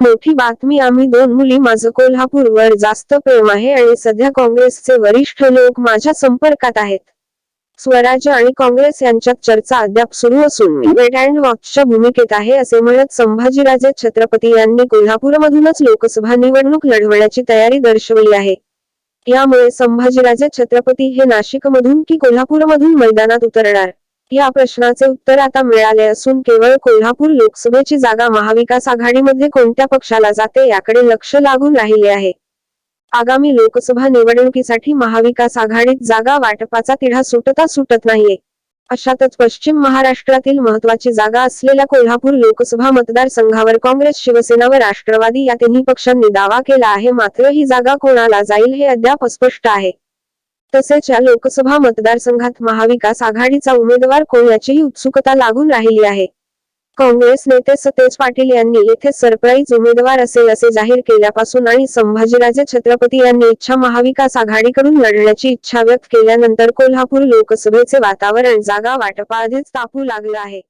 मोठी बातमी आम्ही दोन मुली माझं कोल्हापूरवर जास्त प्रेम आहे आणि सध्या काँग्रेसचे वरिष्ठ लोक माझ्या संपर्कात आहेत. स्वराज्य आणि काँग्रेस यांच्यात चर्चा अद्याप सुरू असून मी वेट अँड वॉचच्या भूमिकेत आहे असे म्हणत संभाजीराजे छत्रपती यांनी कोल्हापूरमधूनच लोकसभा निवडणूक लढवण्याची तयारी दर्शवली आहे. यामुळे संभाजीराजे छत्रपती हे नाशिकमधून की कोल्हापूरमधून मैदानात उतरणार? या प्रश्नाचे उत्तर आता मिळाले असून केवळ कोल्हापूर लोकसभेची जागा महाविकास आघाडीमध्ये कोणत्या पक्षाला जाते याकडे लक्ष लागून राहिले आहे. आगामी लोकसभा निवडणुकीसाठी महाविकास आघाडीत जागा वाटपाचा तिढा सुटता सुटत नाहीये. अशातच पश्चिम महाराष्ट्रातील महत्वाची जागा असलेल्या कोल्हापूर लोकसभा मतदारसंघावर काँग्रेस शिवसेना व राष्ट्रवादी या तिन्ही पक्षांनी दावा केला आहे मात्र ही जागा कोणाला जाईल हे अद्याप अस्पष्ट आहे. तसेच या लोकसभा मतदारसंघात महाविकास आघाडीचा उमेदवार कोण याचीही उत्सुकता लागून राहिली आहे. काँग्रेस नेते सतेज पाटील यांनी येथे सरप्राईज उमेदवार असेल असे जाहीर केल्यापासून आणि संभाजीराजे छत्रपती यांनी इच्छा महाविकास आघाडीकडून लढण्याची इच्छा व्यक्त केल्यानंतर कोल्हापूर लोकसभेचे वातावरण जागा वाटपाआधीच तापू लागलं आहे.